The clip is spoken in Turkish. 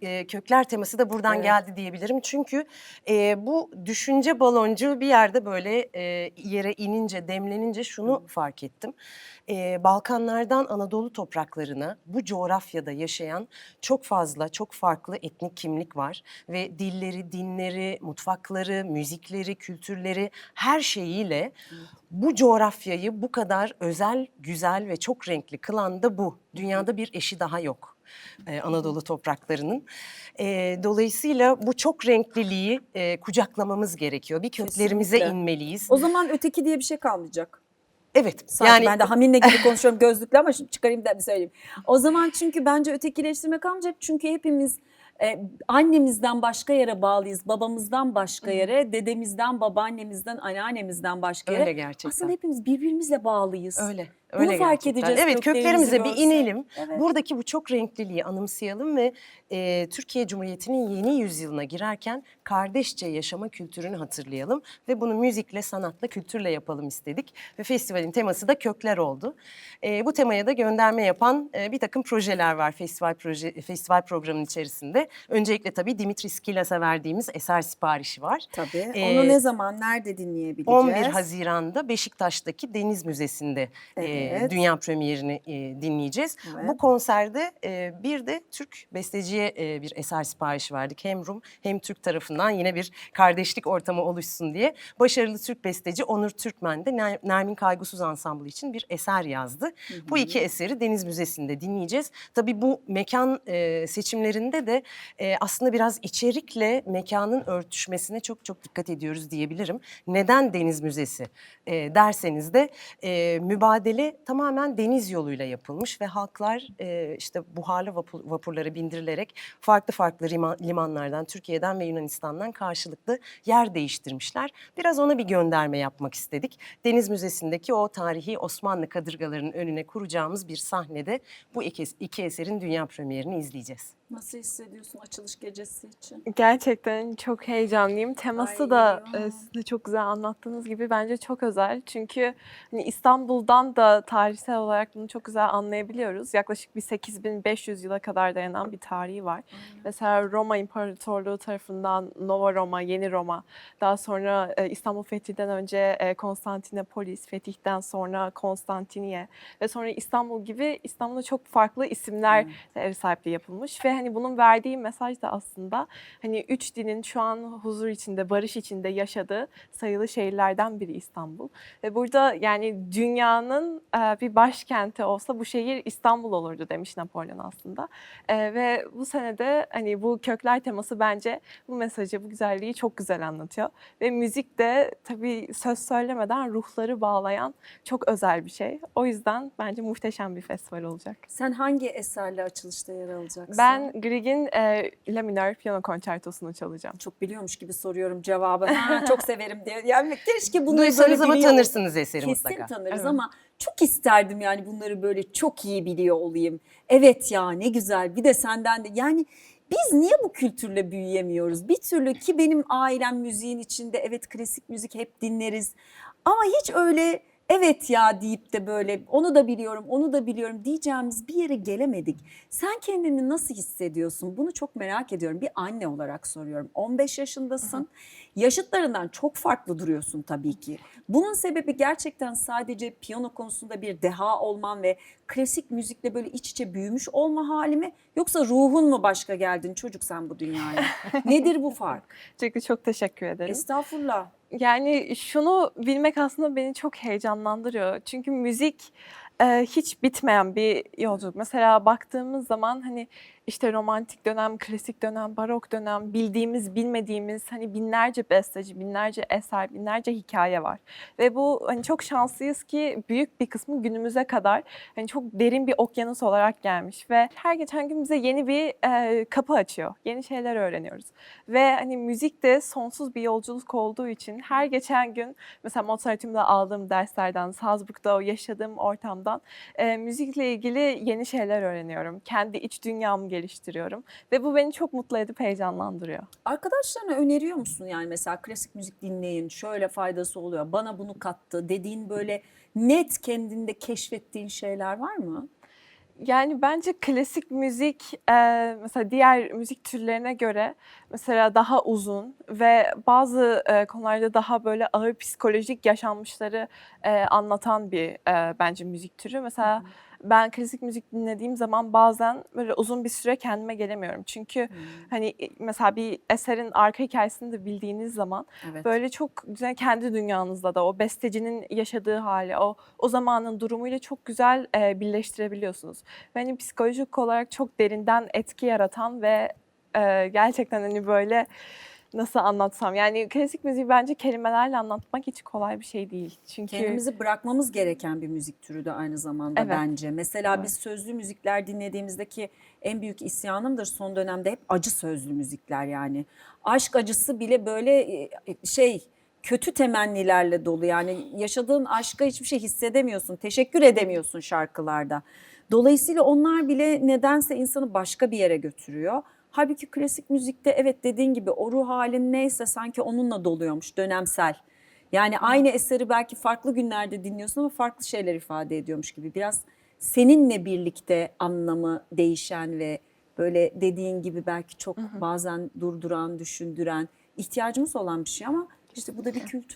Eee, kökler teması da buradan Evet. geldi diyebilirim. Çünkü, eee, bu düşünce baloncuğu bir yerde böyle, eee, yere inince, demlenince şunu fark ettim. Eee, Balkanlardan Anadolu topraklarına bu coğrafyada yaşayan çok fazla, çok farklı etnik kimlik var ve dilleri, dinleri, mutfakları, müzikleri, kültürleri her şeyiyle bu coğrafyayı bu kadar özel, güzel ve çok renkli kılan da bu. Dünyada bir eşi daha yok. Eee, Anadolu topraklarının. Eee, dolayısıyla bu çok renkliliği eee, kucaklamamız gerekiyor. Bir köklerimize Kesinlikle. inmeliyiz. O zaman öteki diye bir şey kalmayacak. Evet. Sanki yani ben de haminle gibi konuşuyorum gözlüklü ama şimdi çıkarayım da bir söyleyeyim. O zaman çünkü bence ötekileştirme kalmayacak. Çünkü hepimiz e, annemizden başka yere bağlıyız. Babamızdan başka yere, dedemizden, babaannemizden, anneannemizden başka yere. öyle gerçekten. Aslında hepimiz birbirimizle bağlıyız. Öyle. Bunu Öyle fark gerçekten. edeceğiz Evet köklerimize bir inelim. Evet. Buradaki bu çok renkliliği anımsayalım ve e, Türkiye Cumhuriyeti'nin yeni yüzyılına girerken kardeşçe yaşama kültürünü hatırlayalım. Ve bunu müzikle, sanatla, kültürle yapalım istedik. Ve festivalin teması da kökler oldu. E, bu temaya da gönderme yapan e, bir takım projeler var festival proje festival programının içerisinde. Öncelikle tabii Dimitris Kilas'a verdiğimiz eser siparişi var. Tabii. Ee, Onu ne zaman, nerede dinleyebileceğiz? 11 Haziran'da Beşiktaş'taki Deniz Müzesi'nde e, Evet. dünya premierini e, dinleyeceğiz. Evet. Bu konserde e, bir de Türk besteciye e, bir eser siparişi verdik. Hem Rum hem Türk tarafından yine bir kardeşlik ortamı oluşsun diye. Başarılı Türk besteci Onur Türkmen de Ner- Nermin Kaygusuz Ansamblı için bir eser yazdı. Bu iki eseri Deniz Müzesi'nde dinleyeceğiz. Tabii bu mekan e, seçimlerinde de e, aslında biraz içerikle mekanın örtüşmesine çok çok dikkat ediyoruz diyebilirim. Neden Deniz Müzesi e, derseniz de e, mübadele tamamen deniz yoluyla yapılmış ve halklar e, işte buharlı vapur, vapurlara bindirilerek farklı farklı liman- limanlardan, Türkiye'den ve Yunanistan'dan karşılıklı yer değiştirmişler. Biraz ona bir gönderme yapmak istedik. Deniz Müzesi'ndeki o tarihi Osmanlı kadırgalarının önüne kuracağımız bir sahnede bu iki, iki eserin dünya premierini izleyeceğiz. Nasıl hissediyorsun açılış gecesi için? Gerçekten çok heyecanlıyım. Teması Ay, da ya. e, siz de çok güzel anlattığınız gibi bence çok özel. Çünkü hani İstanbul'dan da tarihsel olarak bunu çok güzel anlayabiliyoruz. Yaklaşık bir 8500 yıla kadar dayanan bir tarihi var. Mesela Roma İmparatorluğu tarafından Nova Roma, Yeni Roma, daha sonra e, İstanbul Fethi'den önce e, Konstantinopolis, Fetih'ten sonra Konstantiniye ve sonra İstanbul gibi İstanbul'da çok farklı isimler Hmm. ev sahipliği yapılmış ve hani bunun verdiği mesaj da aslında hani üç dinin şu an huzur içinde, barış içinde yaşadığı sayılı şehirlerden biri İstanbul. Ve burada yani dünyanın bir başkenti olsa bu şehir İstanbul olurdu demiş Napolyon aslında. E, ve bu senede hani bu kökler teması bence bu mesajı, bu güzelliği çok güzel anlatıyor. Ve müzik de tabii söz söylemeden ruhları bağlayan çok özel bir şey. O yüzden bence muhteşem bir festival olacak. Sen hangi eserle açılışta yer alacaksın? Ben Grieg'in e, La Minör piyano konçertosunu çalacağım. çok biliyormuş gibi soruyorum cevabı. Ha, çok severim diye. Yani keşke bunları Duysanız ama tanırsınız eseri Kesin mutlaka. tanırız Evet. ama çok isterdim yani bunları böyle çok iyi biliyor olayım. Evet ya ne güzel bir de senden de yani biz niye bu kültürle büyüyemiyoruz? Bir türlü ki benim ailem müziğin içinde evet klasik müzik hep dinleriz. Ama hiç öyle evet ya deyip de böyle onu da biliyorum onu da biliyorum diyeceğimiz bir yere gelemedik. Sen kendini nasıl hissediyorsun? Bunu çok merak ediyorum. Bir anne olarak soruyorum. 15 yaşındasın. Yaşıtlarından çok farklı duruyorsun tabii ki. Bunun sebebi gerçekten sadece piyano konusunda bir deha olman ve klasik müzikle böyle iç içe büyümüş olma hali mi? Yoksa ruhun mu başka geldin çocuk sen bu dünyaya? Nedir bu fark? Çünkü çok teşekkür ederim. Estağfurullah. Yani şunu bilmek aslında beni çok heyecanlandırıyor. Çünkü müzik e, hiç bitmeyen bir yolculuk. Mesela baktığımız zaman hani işte romantik dönem, klasik dönem, barok dönem, bildiğimiz, bilmediğimiz hani binlerce besteci, binlerce eser, binlerce hikaye var. Ve bu hani çok şanslıyız ki büyük bir kısmı günümüze kadar hani çok derin bir okyanus olarak gelmiş ve her geçen gün bize yeni bir e, kapı açıyor. Yeni şeyler öğreniyoruz. Ve hani müzik de sonsuz bir yolculuk olduğu için her geçen gün mesela Mozart'ımda aldığım derslerden, Salzburg'da o yaşadığım ortamdan e, müzikle ilgili yeni şeyler öğreniyorum. Kendi iç dünyamı geliştiriyorum ve bu beni çok mutlu edip heyecanlandırıyor. Arkadaşlarına öneriyor musun yani mesela klasik müzik dinleyin şöyle faydası oluyor bana bunu kattı dediğin böyle net kendinde keşfettiğin şeyler var mı? Yani bence klasik müzik e, mesela diğer müzik türlerine göre mesela daha uzun ve bazı e, konularda daha böyle ağır psikolojik yaşanmışları e, anlatan bir e, bence müzik türü. Mesela ben klasik müzik dinlediğim zaman bazen böyle uzun bir süre kendime gelemiyorum. Çünkü hani e, mesela bir eserin arka hikayesini de bildiğiniz zaman Evet. Böyle çok güzel kendi dünyanızda da o bestecinin yaşadığı hali, o o zamanın durumuyla çok güzel e, birleştirebiliyorsunuz. Ve hani psikolojik olarak çok derinden etki yaratan ve e, gerçekten hani böyle nasıl anlatsam yani klasik müziği bence kelimelerle anlatmak hiç kolay bir şey değil. Çünkü Kendimizi bırakmamız gereken bir müzik türü de aynı zamanda Evet. bence. Mesela Evet. biz sözlü müzikler dinlediğimizdeki en büyük isyanımdır son dönemde hep acı sözlü müzikler yani. Aşk acısı bile böyle e, şey kötü temennilerle dolu yani yaşadığın aşka hiçbir şey hissedemiyorsun, teşekkür edemiyorsun şarkılarda. Dolayısıyla onlar bile nedense insanı başka bir yere götürüyor. Halbuki klasik müzikte evet dediğin gibi o ruh halin neyse sanki onunla doluyormuş dönemsel. Yani aynı eseri belki farklı günlerde dinliyorsun ama farklı şeyler ifade ediyormuş gibi. Biraz seninle birlikte anlamı değişen ve böyle dediğin gibi belki çok bazen durduran, düşündüren, ihtiyacımız olan bir şey ama işte bu da bir kültür.